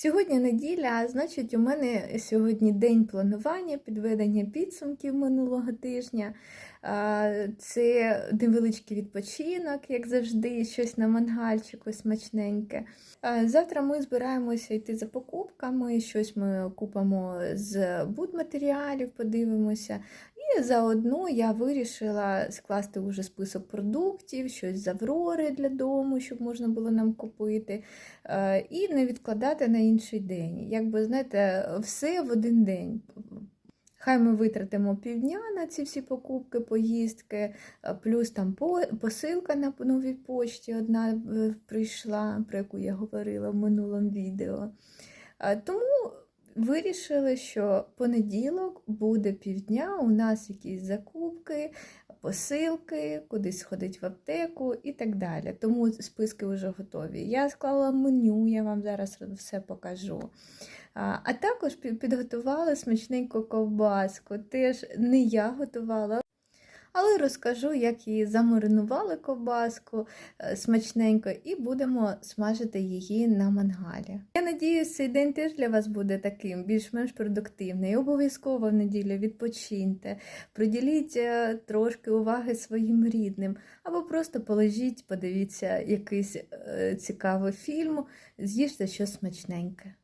Сьогодні неділя, а значить, у мене сьогодні день планування, підведення підсумків минулого тижня. Це невеличкий відпочинок, як завжди, щось на мангальчику смачненьке. Завтра ми збираємося йти за покупками, щось ми купимо з будматеріалів, подивимося. І заодно я вирішила скласти уже список продуктів, щось з Аврори для дому, щоб можна було нам купити, е, і не відкладати на інший день. Якби, знаєте, все в один день. Хай ми витратимо півдня на ці всі покупки, поїздки, е, плюс там посилка на новій почті одна е, прийшла, про яку я говорила в минулому відео. Тому вирішили, що понеділок буде півдня, у нас якісь закупки, посилки, кудись сходить в аптеку і так далі. Тому списки вже готові. Я склала меню, я вам зараз все покажу. А а також підготувала смачненьку ковбаску. Теж не я готувала. Але розкажу, як її замаринували ковбаску е, смачненько, і будемо смажити її на мангалі. Надіюсь, цей день теж для вас буде таким, більш-менш продуктивний. Обов'язково в неділю відпочиньте, приділіть е, трошки уваги своїм рідним, або просто полежіть, подивіться якийсь е, цікавий фільм, з'їжте щось смачненьке.